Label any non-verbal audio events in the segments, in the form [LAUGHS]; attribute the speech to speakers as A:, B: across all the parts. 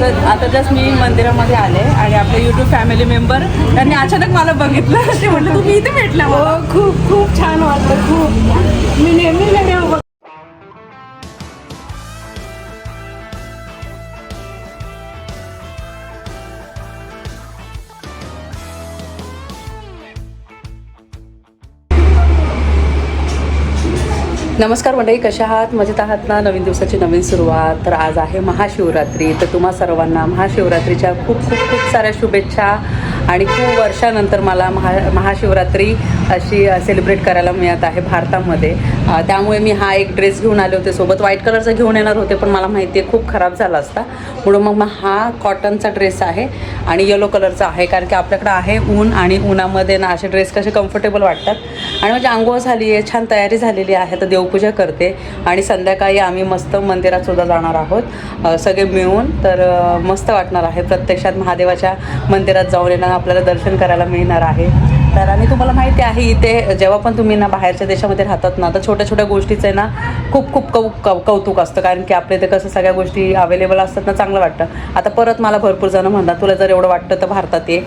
A: आता आता जस्ट मी मंदिरामध्ये आले आणि आपले युट्यूब फॅमिली मेंबर त्यांनी अचानक मला बघितलं. [LAUGHS] ते म्हटलं तुम्ही इथे भेटला
B: हो खूप खूप छान वाटलं खूप. मी नेहमी नेहमी
A: नमस्कार मंडळी कशा आहात? मजेत आहात ना? नवीन दिवसाची नवीन सुरुवात. तर आज आहे महाशिवरात्री. तर तुम्हा सर्वांना महाशिवरात्रीच्या खूप खूप खूप साऱ्या शुभेच्छा. आणि खूप वर्षानंतर मला महा महाशिवरात्री अशी सेलिब्रेट करायला मिळत आहे भारतामध्ये. त्यामुळे मी हा एक ड्रेस घेऊन आले होते सोबत. व्हाईट कलरचा घेऊन येणार होते पण मला माहिती आहे खूप खराब झाला असता. म्हणून मग मग हा कॉटनचा ड्रेस आहे आणि येलो कलरचा आहे कारण की आपल्याकडं आहे ऊन आणि उन्हामध्ये ना असे ड्रेस कसे कम्फर्टेबल वाटतात. आणि माझी आंघोळ झाली आहे छान तयारी झालेली आहे. तर देवपूजा करते आणि संध्याकाळी आम्ही मस्त मंदिरात सुद्धा जाणार आहोत. सगळे मिळून तर मस्त वाटणार आहे. प्रत्यक्षात महादेवाच्या मंदिरात जाऊन येणार. आपल्याला दर्शन करायला मिळणार आहे. तर आणि तुम्हाला माहिती आहे इथे जेव्हा पण तुम्ही ना बाहेरच्या देशामध्ये राहतात ना तर छोट्या छोट्या गोष्टीचं आहे ना खूप खूप कौ कौ कौतुक असतं. कारण की आपल्या इथे कसं सगळ्या गोष्टी अवेलेबल असतात ना चांगलं वाटतं. आता परत मला भरपूर जण म्हणतात तुला जर एवढं वाटतं तर भारतात ये.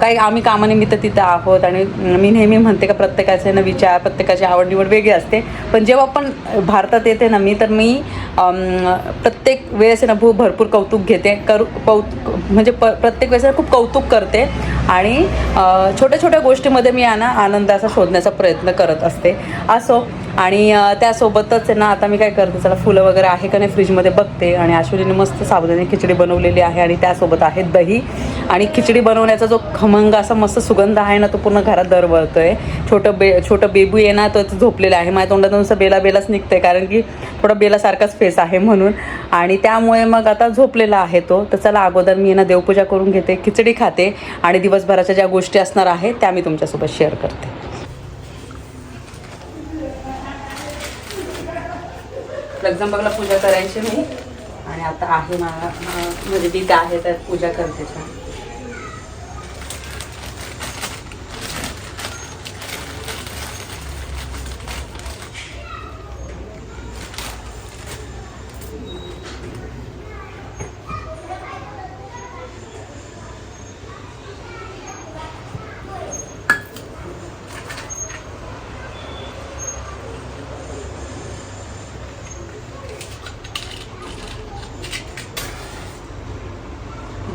A: काही आम्ही कामानिमित्त तिथं आहोत आणि मी नेहमी म्हणते का प्रत्येकाचे ना विचार प्रत्येकाची आवडनिवड वेगळी असते. पण जेव्हा पण भारतात येते ना मी तर मी प्रत्येक वेळेस ना भू भरपूर कौतुक घेते. करू कौतुक म्हणजे प प्रत्येक वेळेस खूप कौतुक करते. आणि छोट्या छोट्या गोष्टीमध्ये मी आहे आनंदाचा शोधण्याचा प्रयत्न करत असते. असो आणि त्यासोबतच आहे ना आता मी काय करते चला फुलं वगैरे आहे का नाही फ्रीजमध्ये बघते. आणि अश्विनीने मस्त साबुदाणे खिचडी बनवलेली आहे आणि त्यासोबत आहे दही. आणि खिचडी बनवण्याचा जो खमंग असा मस्त सुगंध आहे ना तो पूर्ण घरात दरवळतो आहे छोटं बे छोटं बेबू आहे ना तो झोपलेला आहे. माझ्या तोंडातून नुसतं बेला बेलाच निघतंय कारण की थोडा बेलासारखाच फेस आहे म्हणून. आणि त्यामुळे मग आता झोपलेला आहे तो. तर चला अगोदर मी ना देवपूजा करून घेते खिचडी खाते. आणि दिवसभराच्या ज्या गोष्टी असणार आहेत त्या मी तुमच्यासोबत शेअर करते. लग्झमबर्गला पूजा करायची मी. आणि आता आहे मला म्हणजे तिथे आहे तर पूजा करते छान.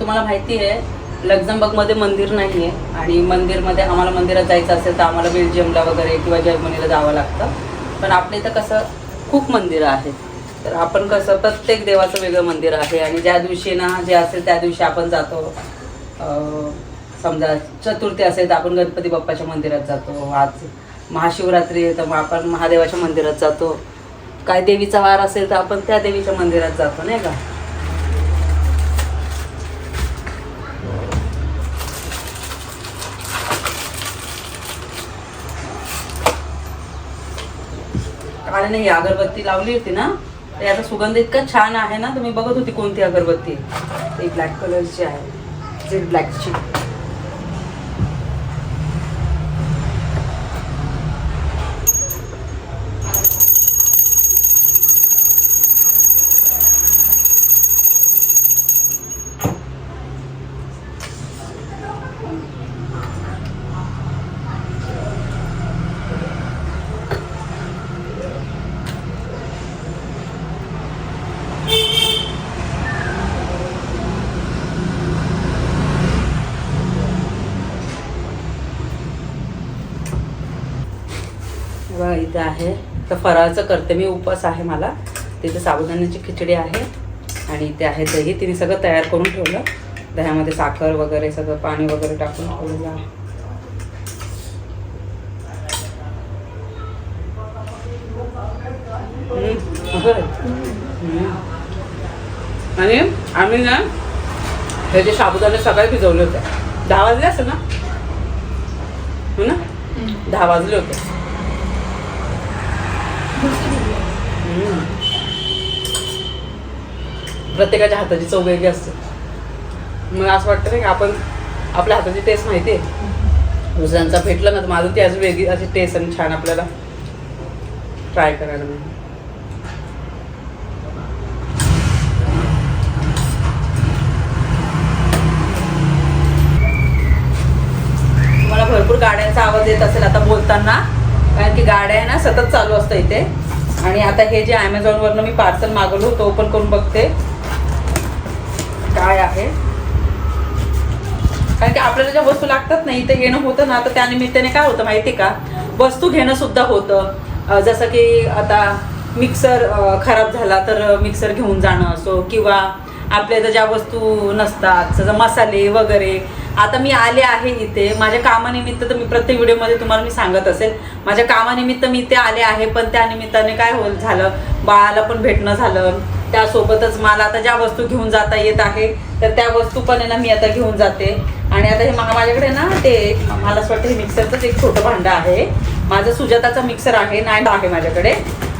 A: तुम्हाला माहिती आहे लक्झमबर्गमध्ये मंदिर नाही आहे आणि मंदिरमध्ये आम्हाला मंदिरात जायचं असेल तर आम्हाला बेल्जियमला वगैरे किंवा जर्मनीला जावं लागतं. पण आपल्या इथं कसं खूप मंदिरं आहेत. तर आपण कसं प्रत्येक देवाचं वेगळं मंदिर आहे आणि ज्या दिवशी ना जे असेल त्या दिवशी आपण जातो. समजा चतुर्थी असेल तर आपण गणपती बाप्पाच्या मंदिरात जातो. आज महाशिवरात्री आहे तर मग आपण महादेवाच्या मंदिरात जातो. काय देवीचा वार असेल तर आपण त्या देवीच्या मंदिरात जातो नाही का? आणि नाही अगरबत्ती लावली होती ना याचा सुगंध इतका छान आहे ना तुम्ही बघत होती कोणती अगरबत्ती? ती ब्लॅक कलरची आहे. जी ब्लॅकची बघा इथे आहे. तर फराळचं करते मी उपवास आहे मला. तिथे साबुदाण्याची खिचडी आहे आणि इथे आहे दही. तिने सगळं तयार करून ठेवलं. दह्यामध्ये साखर वगैरे सगळं पाणी वगैरे टाकून ठेवलेलं आहे. आणि आम्ही ना हे जे साबुदाणे सकाळी भिजवले होते. दहा वाजले असेल ना? हो ना? दहा वाजले होते. प्रत्येकाच्या हाताची चव वेगळी असते. मला असं वाटतं नाही आपण आपल्या हाताची टेस्ट माहिती आहे. दुसऱ्यांचा भेटलं ना तर माझं ती अजून वेगळी अशी टेस्ट आणि छान आपल्याला ट्राय करायला मिळेल भरपूर गाड्यांचा आवाज येत असेल आता बोलताना. कारण की गाड्या ना सतत चालू असतं इथे. आणि आता हे जे ॲमेझॉनवरनं मी पार्सल मागवलं होतं ओपन करून बघते. काय आहे? कारण की आपल्याला ज्या वस्तू लागतात नाही ते येणं होतं ना तर त्या निमित्ताने काय होतं माहिती का? वस्तू घेणं सुद्धा होतं. जसं की आता मिक्सर खराब झाला तर मिक्सर घेऊन जाणं असो किंवा आपल्या इथं ज्या वस्तू नसतात जसं मसाले वगैरे आता मी आले आहे इथे. माझ्या कामानिमित्त तर मी प्रत्येक व्हिडिओमध्ये तुम्हाला मी सांगत असेल. माझ्या कामानिमित्त मी इथे आले आहे पण त्या निमित्ताने काय होल झालं? बाळाला पण भेटणं झालं. त्यासोबतच मला आता ज्या वस्तू घेऊन जाता येत आहे तर त्या वस्तू पण आहे ना मी आता घेऊन जाते. आणि आता हे माझ्याकडे ना ते मला असं वाटतं हे मिक्सरचंच एक छोटं भांडं आहे. माझं सुजाताचा मिक्सर आहे नाईट आहे माझ्याकडे.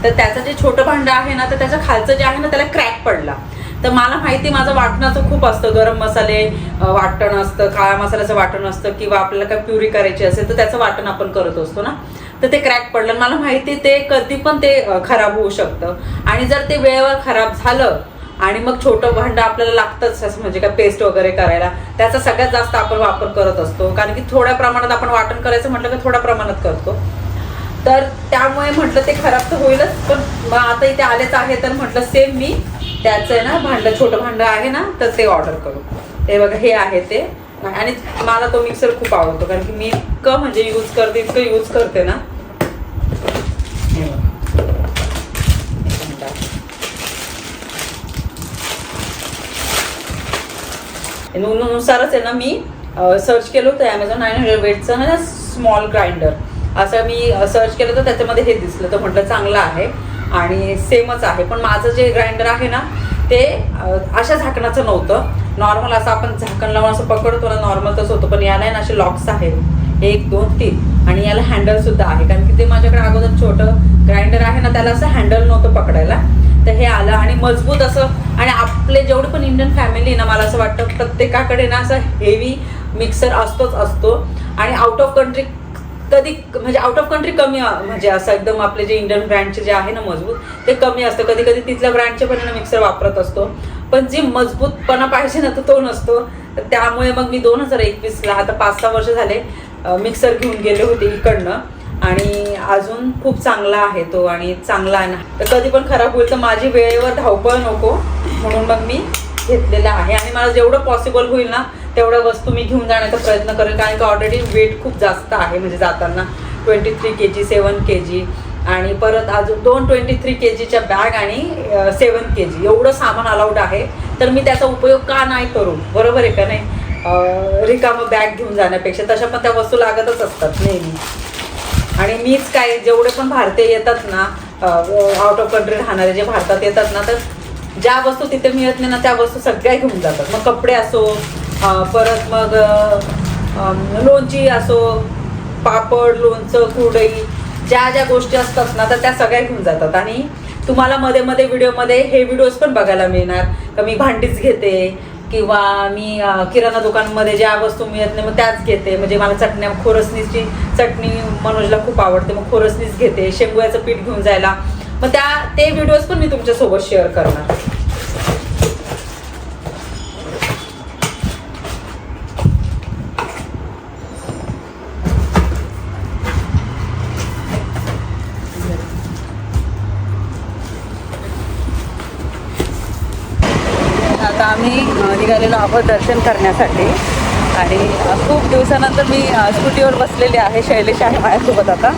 A: तर त्याचं जे छोटं भांडं आहे ना तर त्याचं खालचं जे आहे ना त्याला क्रॅक पडला. तर मला माहिती माझं वाटणाचं खूप असतं. गरम मसाले वाटण असतं काळ्या मसाल्याचं वाटण असतं किंवा आपल्याला काय प्युरी करायची असेल तर त्याचं वाटण आपण करत असतो ना. तर ते क्रॅक पडलं मला माहिती ते कधी पण ते खराब होऊ शकतं. आणि जर ते वेळेवर खराब झालं आणि मग छोटं भांडं आपल्याला लागतंच असं म्हणजे काय पेस्ट वगैरे करायला त्याचा सगळ्यात जास्त आपण वापर करत असतो. कारण की थोड्या प्रमाणात आपण वाटण करायचं म्हटलं की थोड्या प्रमाणात करतो. तर त्यामुळे म्हटलं ते खराब तर होईलच पण आता इथे आलेच आहे तर म्हटलं सेम मी. त्याचं आहे ना भांडं छोटं भांडं आहे ना तर ते ऑर्डर करू. ते बघा हे आहे ते. आणि मला तो मिक्सर खूप आवडतो कारण की मी इतकं म्हणजे यूज करते इतकं यूज करते ना. नुसारच आहे ना मी सर्च केलं होतं ॲमेझॉन नाईन हंड्रेड वेटचं ना स्मॉल ग्राइंडर असं मी सर्च केलं तर त्याच्यामध्ये हे दिसलं. तर म्हटलं चांगलं आहे. आणि सेमच आहे. पण माझं जे ग्राइंडर आहे ना ते अशा झाकणाचं नव्हतं. नॉर्मल असं आपण झाकण लावून असं पकडतो ना नॉर्मल तसं होतं. पण याला ना असे लॉक्स आहेत. एक दोन तीन. आणि याला हँडल सुद्धा आहे. कारण की ते माझ्याकडे अगोदर छोटं ग्राइंडर आहे ना त्याला असं हँडल नव्हतं पकडायला. तर हे आलं आणि मजबूत असं आणि आपले जेवढे पण इंडियन फॅमिली ना मला असं वाटतं प्रत्येकाकडे ना असं हेवी मिक्सर असतोच असतो. आणि आउट ऑफ कंट्री कधी म्हणजे आउट ऑफ कंट्री कमी म्हणजे असं एकदम आपले जे इंडियन ब्रँडचे जे आहे ना मजबूत ते कमी असतं. कधी कधी तिथल्या ब्रँडचे पण मिक्सर वापरत असतो. पण जी मजबूतपणा पाहिजे ना तर तो नसतो. त्यामुळे मग मी दोन हजार एकवीसला आता पाच सहा वर्ष झाले मिक्सर घेऊन गेले होते इकडनं. आणि अजून खूप चांगला आहे तो आणि चांगला आहे ना. तर कधी पण खराब होईल तर माझी वेळेवर धावपळ नको. म्हणून मग मी घेतलेला आहे. आणि मला जेवढं पॉसिबल होईल ना तेवढ्या वस्तू मी घेऊन जाण्याचा प्रयत्न करेन कारण की ऑलरेडी वेट खूप जास्त आहे म्हणजे जाताना ट्वेंटी थ्री के जी सेवन के जी आणि परत अजून दोन ट्वेंटी थ्री के जीच्या बॅग आणि सेवन के जी एवढं सामान अलाउड आहे. तर मी त्याचा उपयोग का नाही करू? बरोबर आहे का नाही? रिकामं बॅग घेऊन जाण्यापेक्षा. तशा पण त्या वस्तू लागतच असतात नेहमी. आणि मीच काय जेवढे पण भारतीय येतात ना आउट ऑफ कंट्री राहणारे जे भारतात येतात ना तर ज्या वस्तू तिथे मिळत नाही ना त्या वस्तू सगळ्या घेऊन जातात. मग कपडे असो परत मग लोणची असो पापड लोणचं कुरडई ज्या ज्या गोष्टी असतात ना तर त्या सगळ्या घेऊन जातात. आणि तुम्हाला मध्ये मध्ये व्हिडिओमध्ये हे व्हिडिओज पण बघायला मिळणार. का मी भांडीच घेते किंवा मी किराणा दुकानमध्ये ज्या वस्तू मिळत नाही मग त्याच घेते. म्हणजे मला चटण्या खोरसणीची चटणी मनोजला खूप आवडते मग खोरसणीच घेते शेंगुळ्याचं पीठ घेऊन जायला. मग त्या ते व्हिडिओज पण मी तुमच्यासोबत शेअर करणार. आहोत दर्शन करण्यासाठी. आणि खूप दिवसानंतर मी स्कूटीवर बसलेली आहे शैलेश आहे माझ्यासोबत आता.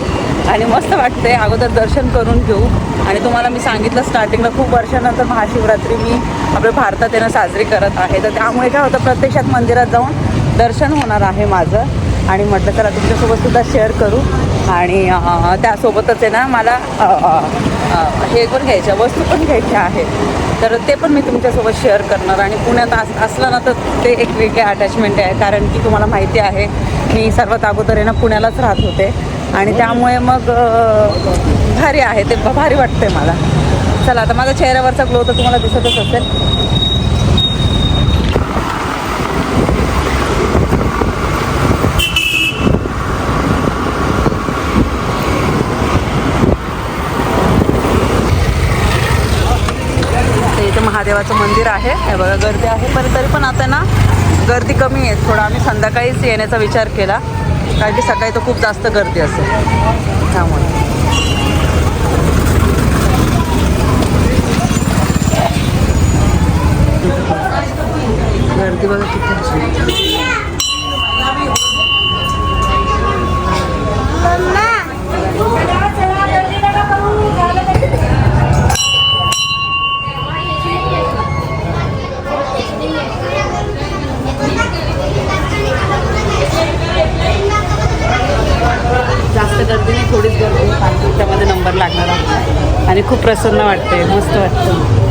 A: आणि मस्त वाटते अगोदर दर्शन करून घेऊ. आणि तुम्हाला मी सांगितलं स्टार्टिंगला खूप वर्षानंतर महाशिवरात्री मी आपल्या भारतात येणं साजरी करत आहे. तर त्यामुळे काय होतं प्रत्यक्षात मंदिरात जाऊन दर्शन होणार आहे माझं. आणि म्हटलं चला तुमच्यासोबत सुद्धा शेअर करू. आणि त्यासोबतच आहे ना मला हे पण घ्यायच्या वस्तू पण घ्यायच्या आहेत. तर ते पण मी तुमच्यासोबत शेअर करणार. आणि पुण्यात अस असलं ना तर ते एक वेगळे अटॅचमेंट आहे. कारण की तुम्हाला माहिती आहे मी सर्वात अगोदर आहे ना पुण्यालाच राहत होते. आणि त्यामुळे मग भारी आहे. ते भारी वाटते मला. चला आता माझा चेहऱ्यावरचा ग्लो तर तुम्हाला दिसतच असेल तर इथे महादेवाचं मंदिर आहे. हे बघा गर्दी आहे पण तरी पण आता ना गर्दी कमी आहे. थोडं आम्ही संध्याकाळीच येण्याचा विचार केला. कारण की सकाळी तर खूप जास्त गर्दी असेल. त्यामुळे गर्दी बघा किती जास्त गर्दी नाही थोडीच गर्दी आहे. पाच मिनिटामध्ये नंबर लागणार आहे आणि खूप प्रसन्न वाटते मस्त वाटतं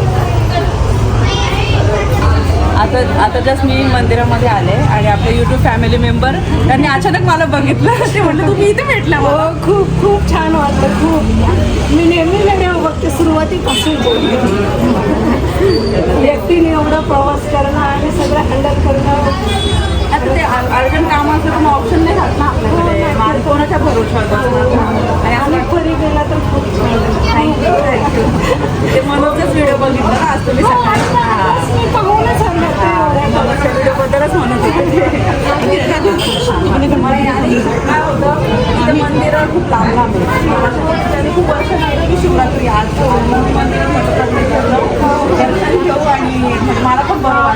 A: आताच जस्ट मी मंदिरामध्ये आले आणि आपले यूट्यूब फॅमिली मेंबर त्यांनी अचानक मला बघितलं. [LAUGHS] ते म्हटलं तुम्ही इथे भेटला
B: हो खूप खूप छान वाटलं खूप. मी नेहमी व्हिडिओ बघते सुरुवातीपासून [LAUGHS] व्यक्तीने एवढा प्रवास करणं आणि सगळं हँडल करणं.
A: ते अर्जंट काम असलं तर मग ऑप्शन नाही राहत ना. आपल्याकडे मग आम्ही कोणाच्या भरोशावर आणि
B: आणि परी गेला तर खूप
A: थँक्यू थँक्यू ते मनोजच व्हिडिओ बघितला. ना आज तुम्ही सकाळी हां. समोरच्या व्हिडिओबद्दलच म्हणत होते. आणि तुम्हाला आणि काय होतं. इथे मंदिरं खूप लांब लांब त्यांनी खूप वर्ष लागलं की शिवरात्री आज. मंदिरात आणि म्हणजे मला पण बरं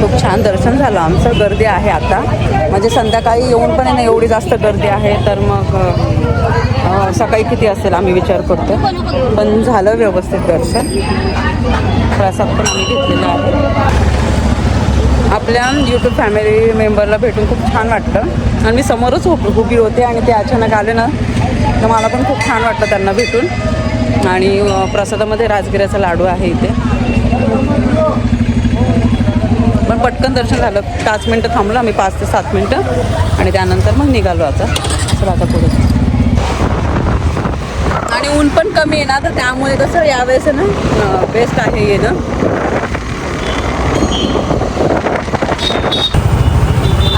B: खूप
A: छान दर्शन झालं. आमचं गर्दी आहे आता. म्हणजे संध्याकाळी येऊन पण आहे ना एवढी जास्त गर्दी आहे तर मग सकाळी किती असेल आम्ही विचार करतो. पण झालं व्यवस्थित दर्शन. प्रसाद पण आम्ही घेतलेला आहे. आपल्या यूट्यूब फॅमिली मेंबरला भेटून खूप छान वाटलं. आणि मी समोरच उभ उभी होते आणि ते अचानक आले ना तर मला पण खूप छान वाटलं त्यांना भेटून. आणि प्रसादामध्ये राजगिऱ्याचा लाडू आहे इथे. पण पटकन दर्शन झालं. पाच मिनटं थांबलो आम्ही पाच ते सात मिनटं. आणि त्यानंतर मग निघालो आता. सर आता पुढे. आणि ऊन पण कमी आहे ना तर त्यामुळे कसं यावेळेस ना बेस्ट आहे येणं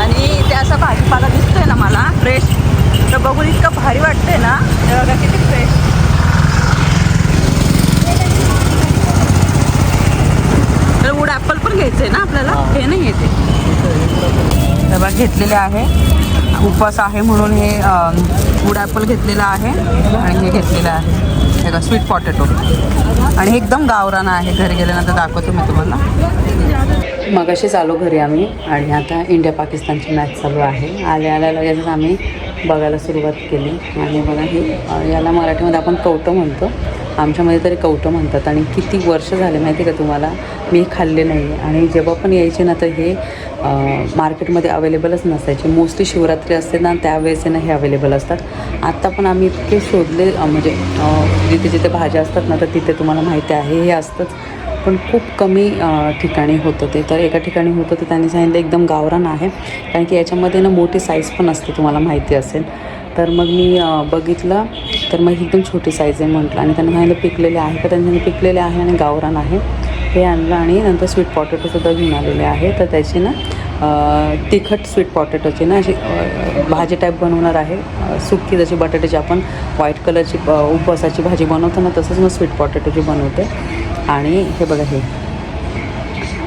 A: आणि ते असं भाजीपाला दिसतोय ना मला फ्रेश तर बघून इतकं भारी वाटतंय ना. किती फ्रेश तर वूड ॲपल पण घ्यायचं आहे ना आपल्याला? हे. नाही येते. तेव्हा घेतलेले आहे. उपवास आहे म्हणून हे वूड ॲपल घेतलेलं आहे आणि हे घेतलेलं आहे. हे का स्वीट पॉटॅटो. आणि हे एकदम गावरान आहे. घरी गेल्यानंतर दाखवतो मी तुम्हाला. मग अशीच आलो घरी आम्ही आणि आता इंडिया पाकिस्तानची मॅच चालू आहे. आल्या आल्या लगेचच आम्ही बघायला सुरुवात केली. आणि बघा हे याला मराठीमध्ये आपण कवटं म्हणतो. आमच्यामध्ये तरी कवटं म्हणतात. आणि किती वर्ष झाले माहिती का तुम्हाला? मी खाल्ले नाही. आणि जेव्हा पण यायचे ना तर हे मार्केटमध्ये अवेलेबलच नसायचे. मोस्टली शिवरात्री असते ना त्यावेळेस आहे ना हे अवेलेबल असतात. आत्ता पण आम्ही इतके शोधले म्हणजे जिथे जिथे भाज्या असतात ना तर तिथे तुम्हाला माहिती आहे हे असतंच. पण खूप कमी ठिकाणी होतं ते. तर एका ठिकाणी होतं ते त्यांनी सांगितलं एकदम गावरान आहे. कारण की याच्यामध्ये ना मोठी साईज पण असते तुम्हाला माहिती असेल. तर मग मी बघितलं. तर मग एकदम छोटी साईज आहे म्हटलं. आणि त्यांना सांगितलं पिकलेले आहे. का त्यांनी पिकलेले आहे आणि गावरान आहे. हे आणलं आणि नंतर स्वीट पॉटॅटोसुद्धा घेऊन आलेले आहे. तर त्याची ना तिखट स्वीट पॉटॅटोची ना अशी भाजी टाईप बनवणार आहे. सुकी जशी बटाट्याची आपण व्हाईट कलरची उपवासाची भाजी बनवतो ना तसंच मग स्वीट पॉटॅटोची बनवते. आणि हे बघा हे.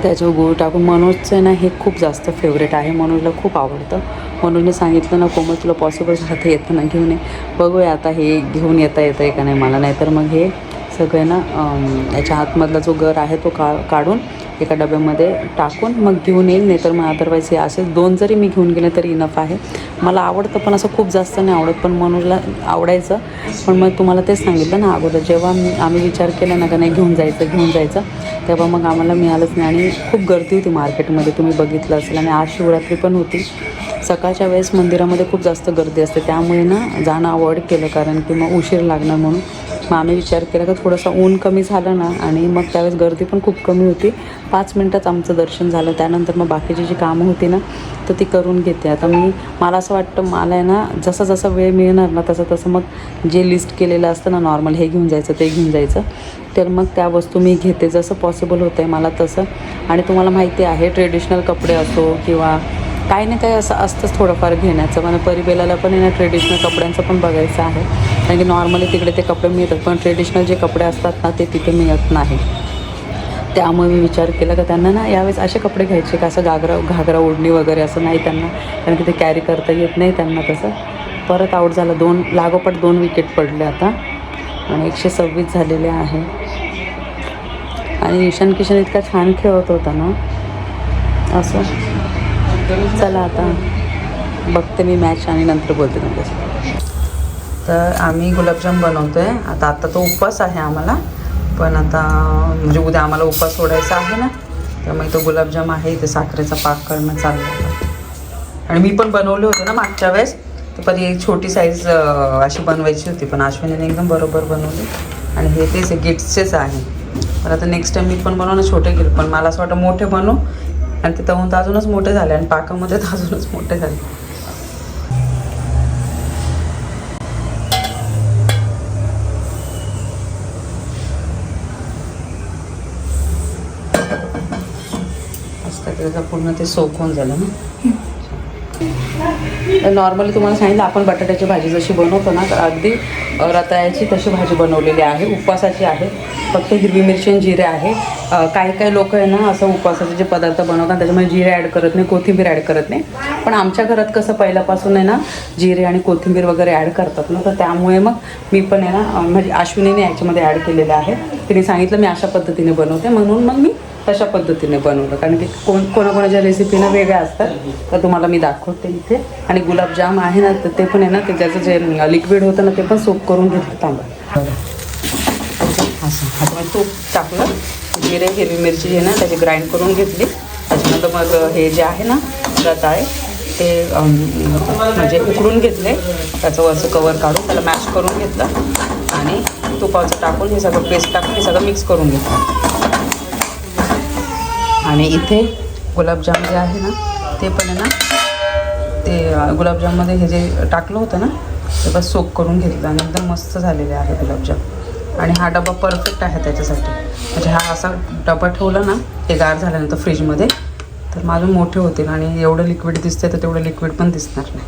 A: त्याच्यावर गूळ टाकून मनोजचं ना हे खूप जास्त फेवरेट आहे. मनोजला खूप आवडतं. म्हणून सांगितलं ना कोमल तुला पॉसिबल झालं तर येतं ना घेऊन ये. बघूया आता हे घेऊन येता येतं आहे का नाही मला नाहीतर मग हे सगळं ना याच्या आतमधला जो गर आहे तो का काढून एका डब्यामध्ये टाकून मग घेऊन येईल. नाही तर मग अदरवाईज हे असेच दोन जरी मी घेऊन गेले तरी इनफ आहे. मला आवडतं पण असं खूप जास्त नाही आवडत पण मनूला आवडायचं. पण मग तुम्हाला तेच सांगितलं ना अगोदर जेव्हा मी आम्ही विचार केला ना का नाही घेऊन जायचं घेऊन जायचं तेव्हा मग आम्हाला मिळालंच नाही आणि खूप गर्दी होती मार्केटमध्ये तुम्ही बघितलं असेल आणि आज शिवरात्री पण होती. सकाळच्या वेळेस मंदिरामध्ये खूप जास्त गर्दी असते. त्यामुळे ना जाणं अवॉइड केलं कारण की मग उशीर लागणार म्हणून. मग आम्ही विचार केला का थोडंसं ऊन कमी झालं ना आणि मग त्यावेळेस गर्दी पण खूप कमी होती. पाच मिनटात आमचं दर्शन झालं. त्यानंतर मग बाकीची जी कामं होती ना तर ती करून घेते. आता मी मला असं वाटतं मला आहे ना जसा जसा वेळ मिळणार ना तसं तसं मग जे लिस्ट केलेलं असतं ना नॉर्मल हे घेऊन जायचं ते घेऊन जायचं. तर मग त्या वस्तू मी घेते. जसं पॉसिबल होतं आहे मला तसं. आणि तुम्हाला माहिती आहे ट्रेडिशनल कपडे असो किंवा काही ना काही असं असतंच थोडंफार घेण्याचं. मला परिबेलाला पण आहे ना ट्रेडिशनल कपड्यांचं पण बघायचं आहे. कारण की नॉर्मली तिकडे ते कपडे मिळतात पण ट्रेडिशनल जे कपडे असतात ना ते तिथे मिळत नाही. त्यामुळे मी विचार केला का त्यांना ना यावेळेस असे कपडे घ्यायचे का असं घागरा घागरा ओढणी वगैरे असं नाही त्यांना. कारण की ते कॅरी करता येत नाही त्यांना तसं. परत आऊट झालं दोन लागोपाठ दोन विकेट पडले आता. आणि एकशे सव्वीस झालेले आहे. आणि ईशान किशन इतका छान खेळत होता ना. असं. चला आता बघते मी मॅच आणि नंतर बोलते तुमच्याशी. तर आम्ही गुलाबजाम बनवतो आहे आता आता तो उपवास आहे आम्हाला. पण आता म्हणजे उद्या आम्हाला उपवास सोडायचा आहे ना त्यामुळे तो गुलाबजाम आहे. इथे साखरेचा पाक करणं चाललं आहे. आणि मी पण बनवले होते ना मागच्या वेळेस. तर पण एक छोटी साईज अशी बनवायची होती. पण अश्विनीने एकदम बरोबर बनवली. आणि हे तेच गिफ्टचेच आहे. पण आता नेक्स्ट टाईम मी पण बनवू ना छोटे गिफ्ट पण मला असं वाटतं मोठे बनवू. आणि ते तहून तर अजूनच मोठे झाले आणि पाकामध्ये तर अजूनच मोठे झाले. असतं त्याचा पूर्ण ते सोकून झालं ना? नॉर्मली तुम्हाला सांगितलं आपण बटाट्याची भाजी जशी बनवतो ना तर अगदी रताळ्याची तशी भाजी बनवलेली आहे उपवासाची आहे. फक्त हिरवी मिरची आणि जिरे आहे. काही काही लोक आहे ना असं उपवासाचे जे पदार्थ बनवतात त्याच्यामध्ये जिरे ॲड करत नाही कोथिंबीर ॲड करत नाही. पण आमच्या घरात कसं पहिल्यापासून आहे ना जिरे आणि कोथिंबीर वगैरे ॲड करतात ना तर त्यामुळे मग मी पण आहे ना म्हणजे अश्विनीने याच्यामध्ये ॲड केलेलं आहे. तिने सांगितलं मी अशा पद्धतीने बनवते म्हणून मग मी तशा पद्धतीने बनवलं. कारण की कोण कोणाकोणाच्या रेसिपीनं वेगळ्या असतात. तर तुम्हाला मी दाखवते इथे. आणि गुलाबजाम आहे ना तर ते पण आहे ना ते त्याचं जे लिक्विड होतं ना ते पण सोप करून घेतलं तांबा असं. हातामध्ये तूप टाकलं. जिरे हिरवी मिरची जी आहे ना त्याची ग्राइंड करून घेतली. त्याच्यानंतर मग हे जे आहे ना रताळे ते म्हणजे उकडून घेतले. त्याचं वरचं कवर काढून त्याला मॅश करून घेतलं. आणि तुपाचं टाकून हे सगळं पेस्ट टाकून हे सगळं मिक्स करून घेतलं. आणि इथे गुलाबजाम जे आहे ना ते पण आहे ना ते गुलाबजाममध्ये हे जे टाकलं होतं ना ते बस सोक करून घेतलं आणि एकदम मस्त झालेले आहे गुलाबजाम. आणि हा डबा परफेक्ट आहे त्याच्यासाठी. म्हणजे हा असा डबा ठेवला ना ते गार झाल्यानंतर फ्रीजमध्ये तर माझं मोठे होतील आणि एवढं लिक्विड दिसते तर तेवढं लिक्विड पण दिसणार नाही.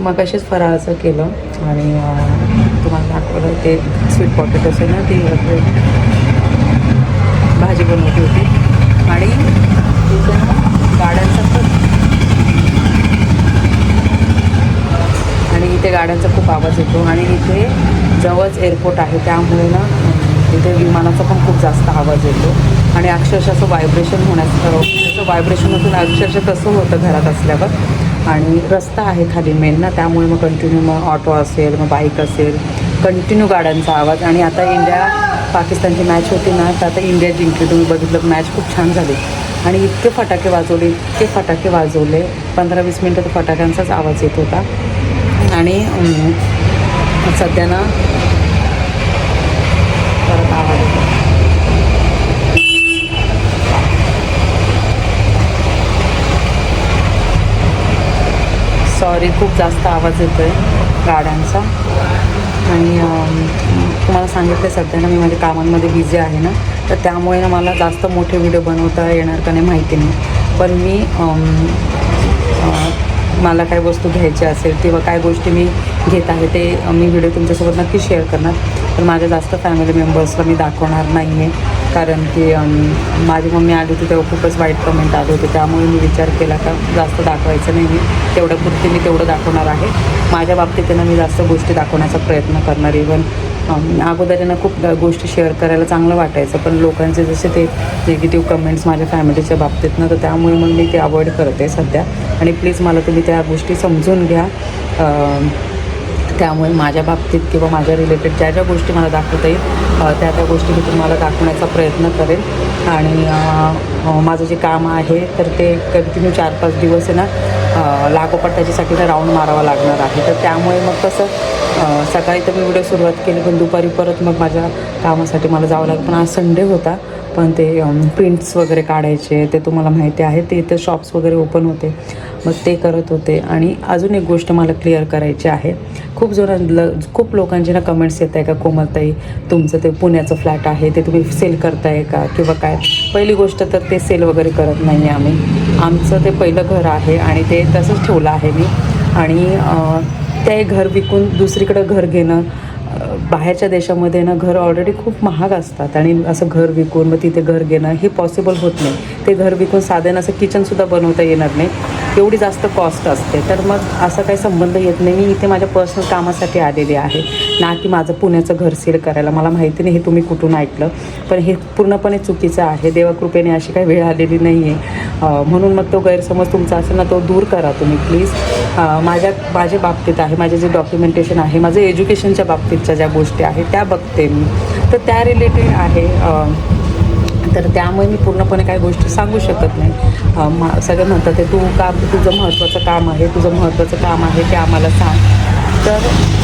A: मग असेच फराळाचं केलं आणि ते स्वीट पॉटेटोचं असेल ना ती भाजी बनवली होती. आणि तिथे ना गाड्यांचा खूप आणि इथे गाड्यांचा खूप आवाज येतो. आणि इथे जवळच एअरपोर्ट आहे त्यामुळे ना तिथे इथे विमानाचा पण खूप जास्त आवाज येतो. आणि अक्षरशः असं व्हायब्रेशन होण्याचं त्याचं व्हायब्रेशन होतं अक्षरशः तसं होतं घरात असल्यावर. आणि रस्ता आहे खाली मेन ना त्यामुळे मग कंटिन्यू मग ऑटो असेल मग बाईक असेल. कंटिन्यू गाड्यांचा आवाज. आणि आता इंडिया पाकिस्तानची मॅच होती ना तर आता इंडिया जिंकली. तुम्ही बघितलं मॅच खूप छान झाली. आणि इतके फटाके वाजवले इतके फटाके वाजवले. पंधरा वीस मिनटं तर फटाक्यांचाच आवाज येत होता. आणि सध्या ना परत आवाज येतो. सॉरी खूप जास्त आवाज येतो आहे गाड्यांचा. आणि तुम्हाला सांगितलं सध्या ना मी माझ्या कामांमध्ये बिझी आहे ना तर त्यामुळे ना मला जास्त मोठे व्हिडिओ बनवता येणार का नाही माहिती नाही. पण मी मला काय वस्तू घ्यायची असेल किंवा काय गोष्टी मी घेत आहे ते मी व्हिडिओ तुमच्यासोबत नक्की शेअर करणार. पण माझ्या जास्त फॅमिली मेंबर्सला मी दाखवणार नाही आहे कारण की माझी मम्मी आली होती तेव्हा खूपच वाईट कमेंट आले होते. त्यामुळे मी विचार केला का जास्त दाखवायचं नाही मी तेवढ्या पुरती मी तेवढं दाखवणार आहे. माझ्या बाबतीत त्यांना मी जास्त गोष्टी दाखवण्याचा प्रयत्न करणार इवन अगोदर खूप गोष्टी शेअर करायला चांगलं वाटायचं. पण लोकांचे जसे ते निगेटिव्ह कमेंट्स माझ्या फॅमिलीच्या बाबतीत ना तर त्यामुळे मग मी ते अवॉइड करते सध्या. आणि प्लीज मला तुम्ही त्या गोष्टी समजून घ्या. त्यामुळे माझ्या बाबतीत किंवा माझ्या रिलेटेड ज्या ज्या गोष्टी मला दाखवता येईल त्या त्या गोष्टी मी तुम्हाला दाखवण्याचा प्रयत्न करेन. आणि माझं जे काम आहे तर ते कंटिन्यू चार पाच दिवस आहे ना लागोपाठ त्याच्यासाठी ना राऊंड मारावा लागणार आहे. तर त्यामुळे मग कसं सकाळी तर मी व्हिडिओ सुरुवात केली पण दुपारी परत मग माझ्या कामासाठी मला जावं लागलं. पण आज संडे होता पण ते प्रिंट्स वगैरे काढायचे ते तुम्हाला माहिती आहे ते इथे शॉप्स वगैरे ओपन होते. मग ते करत होते. आणि अजून एक गोष्ट मला क्लिअर करायची आहे. खूप जण खूप लोकांचे ना कमेंट्स येत आहे का कोमलताई तुमचं ते पुण्याचं फ्लॅट आहे ते तुम्ही सेल करताय का किंवा काय? पहिली गोष्ट तर ते सेल वगैरे करत नाही आहे आम्ही. आमचं ते पहिलं घर आहे आणि ते तसंच ठेवलं आहे मी. आणि ते घर विकून दुसरीकडं घर घेणं बाहेरच्या देशामध्ये ना घर ऑलरेडी खूप महाग असतात. आणि असं घर विकून मग तिथे घर घेणं हे पॉसिबल होत नाही. ते घर विकून साधन असं किचनसुद्धा बनवता येणार नाही. एवढी जास्त कॉस्ट असते. तर मग असा काही संबंध येत नाही. मी इथे माझ्या पर्सनल कामासाठी आलेले आहे. ना की माझं पुण्याचं घर सील करायला. मला माहिती नाही हे तुम्ही कुठून ऐकलं. पण हे पूर्णपणे चुकीचं आहे. देवाकृपेने अशी काही वेळ आलेली नाही आहे म्हणून मग तो गैरसमज तुमचा असेल ना तो दूर करा तुम्ही प्लीज माझ्या माझ्या बाबतीत आहे. माझे जे डॉक्युमेंटेशन आहे माझं एज्युकेशनच्या बाबतीतच्या ज्या गोष्टी आहेत त्या बघते मी. तर त्या रिलेटेड आहे तर त्यामुळे मी पूर्णपणे काही गोष्टी सांगू शकत नाही. सगळे म्हणतात ते तू काम तुझं महत्त्वाचं काम आहे तुझं महत्त्वाचं काम आहे ते आम्हाला सांग. तर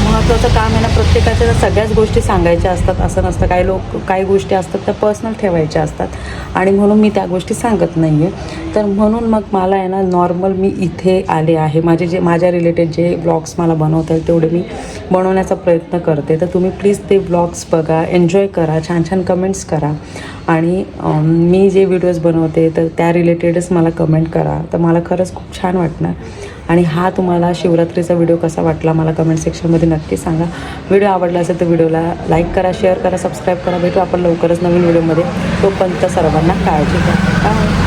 A: महत्त्वाचं काम आहे ना प्रत्येकाच्या सगळ्याच गोष्टी सांगायच्या असतात. असं नसतं. काही लोक काही गोष्टी असतात त्या पर्सनल ठेवायच्या असतात. आणि म्हणून मी त्या गोष्टी सांगत नाही आहे तर म्हणून मग मला आहे ना नॉर्मल मी इथे आले आहे. माझे जे माझ्या रिलेटेड जे ब्लॉग्स मला बनवता येईल तेवढे मी बनवण्याचा प्रयत्न करते. तर तुम्ही प्लीज ते ब्लॉग्स बघा एन्जॉय करा छान छान कमेंट्स करा. आणि मी जे व्हिडिओज बनवते तर त्या रिलेटेडच मला कमेंट करा. तर मला खरंच खूप छान वाटणार. आणि हा तुम्हाला शिवरात्रीचा व्हिडिओ कसा वाटला मला कमेंट सेक्शनमध्ये नक्की सांगा. व्हिडिओ आवडला असेल तर व्हिडिओला लाईक करा शेअर करा सबस्क्राईब करा. भेटू आपण लवकरच नवीन व्हिडिओमध्ये. तोपर्यंत सर्वांना काळजी घ्या. बाय